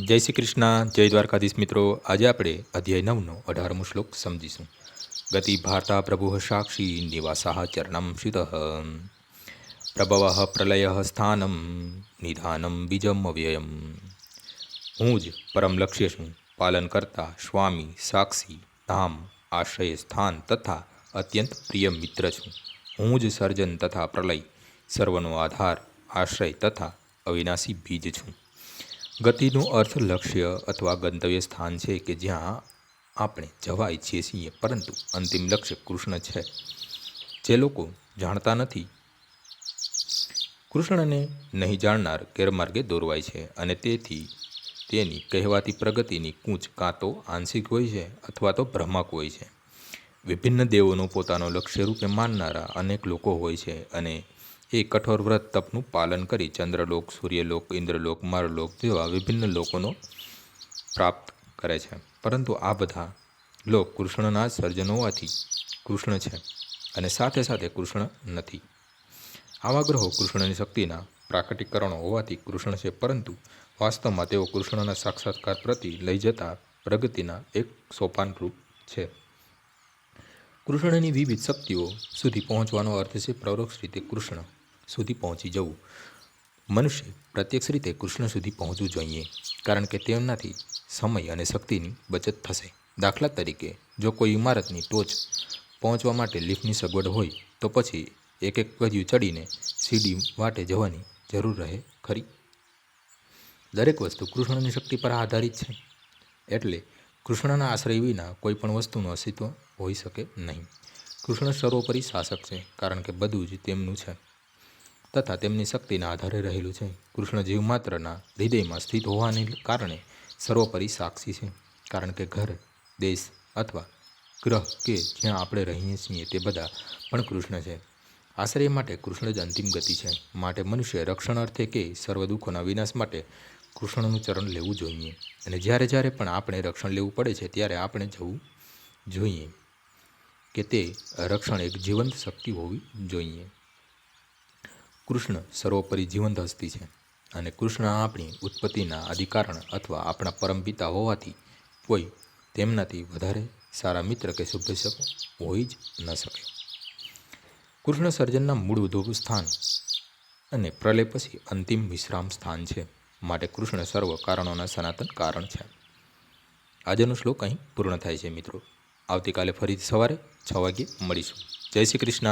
જય શ્રી કૃષ્ણ, જય દ્વારકાધીશ મિત્રો. આજે આપણે અધ્યાય નવનો અઢારમો શ્લોક સમજીશું. ગતિ ભારતા પ્રભુ સાક્ષી નિવાસા ચરણમ શ્રિત પ્રભવ પ્રલય સ્થાનમ નિધાનમ બીજમ અવ્યયમ. હું જ પરમ લક્ષ્ય છું. પાલન કરતા સ્વામી સાક્ષી ધામ આશ્રય સ્થાન તથા અત્યંત પ્રિય મિત્ર છું. હું જ સર્જન તથા પ્રલય, સર્વનો આધાર, આશ્રય તથા અવિનાશી બીજ છું. ગતિનો અર્થ લક્ષ્ય અથવા ગંતવ્ય સ્થાન છે કે જ્યાં આપણે જવા ઈચ્છીએ છીએ, પરંતુ અંતિમ લક્ષ્ય કૃષ્ણ છે. જે લોકો જાણતા નથી, કૃષ્ણને નહીં જાણનાર ગેરમાર્ગે દોરવાય છે અને તેથી તેની કહેવાતી પ્રગતિની કૂંચ કાં તો આંશિક હોય છે અથવા તો ભ્રમક હોય છે. વિભિન્ન દેવોનું પોતાનો લક્ષ્ય રૂપે માનનારા અનેક લોકો હોય છે અને એ કઠોર વ્રત તપનું પાલન કરી ચંદ્રલોક, સૂર્યલોક, ઇન્દ્રલોક, મારલોક જેવા વિભિન્ન લોકોનો પ્રાપ્ત કરે છે. પરંતુ આ બધા લોક કૃષ્ણના સર્જન હોવાથી કૃષ્ણ છે અને સાથે સાથે કૃષ્ણ નથી. આવા ગ્રહો કૃષ્ણની શક્તિના પ્રાકટીકરણો હોવાથી કૃષ્ણ છે, પરંતુ વાસ્તવમાં તેઓ કૃષ્ણના સાક્ષાત્કાર પ્રતિ લઈ જતા પ્રગતિના એક સોપાનરૂપ છે. કૃષ્ણની વિવિધ શક્તિઓ સુધી પહોંચવાનો અર્થ છે પરોક્ષ રીતે કૃષ્ણ. સુધી પહોંચી જવું. મનુષ્ય પ્રત્યક્ષ રીતે કૃષ્ણ સુધી પહોંચવું જોઈએ, કારણ કે તેમનાથી સમય અને શક્તિની બચત થશે. દાખલા તરીકે, જો કોઈ ઇમારતની ટોચ પહોંચવા માટે લિફ્ટની સગવડ હોય, તો પછી એક એક ગજ્યું ચડીને સીડી માટે જવાની જરૂર રહે ખરી. દરેક વસ્તુ કૃષ્ણની શક્તિ પર આધારિત છે, એટલે કૃષ્ણના આશ્રય વિના કોઈ પણ વસ્તુનું અસ્તિત્વ હોઈ શકે નહીં. કૃષ્ણ સર્વોપરી શાસક છે, કારણ કે બધું જ તેમનું છે. તથા તેમની શક્તિના આધારે રહેલું છે. કૃષ્ણ જીવ માત્રના હૃદયમાં સ્થિત હોવાને કારણે સર્વોપરી સાક્ષી છે. કારણ કે ઘર, દેશ અથવા ગ્રહ કે જ્યાં આપણે રહીએ છીએ તે બધા પણ કૃષ્ણ છે. આશ્રય માટે કૃષ્ણ જ અંતિમ ગતિ છે. માટે મનુષ્ય રક્ષણ અર્થે કે સર્વ દુઃખોના વિનાશ માટે કૃષ્ણનું ચરણ લેવું જોઈએ. અને જ્યારે જ્યારે પણ આપણે રક્ષણ લેવું પડે છે, ત્યારે આપણે જવું જોઈએ કે તે રક્ષણ એક જીવંત શક્તિ હોવી જોઈએ. કૃષ્ણ સર્વોપરી જીવંત હસ્તી છે અને કૃષ્ણ આપણી ઉત્પત્તિના અધિકારણ અથવા આપણા પરમપિતા હોવાથી કોઈ તેમનાથી વધારે સારા મિત્ર કે શુભેચ્છક હોઈ જ ન શકે. કૃષ્ણ સર્જનના મૂળ ઉદ્ભવ સ્થાન અને પ્રલય પછી અંતિમ વિશ્રામ સ્થાન છે માટે કૃષ્ણ સર્વ કારણોના સનાતન કારણ છે. આજનો શ્લોક અહીં પૂર્ણ થાય છે મિત્રો. આવતીકાલે ફરીથી સવારે છ વાગ્યે મળીશું. જય શ્રી કૃષ્ણ.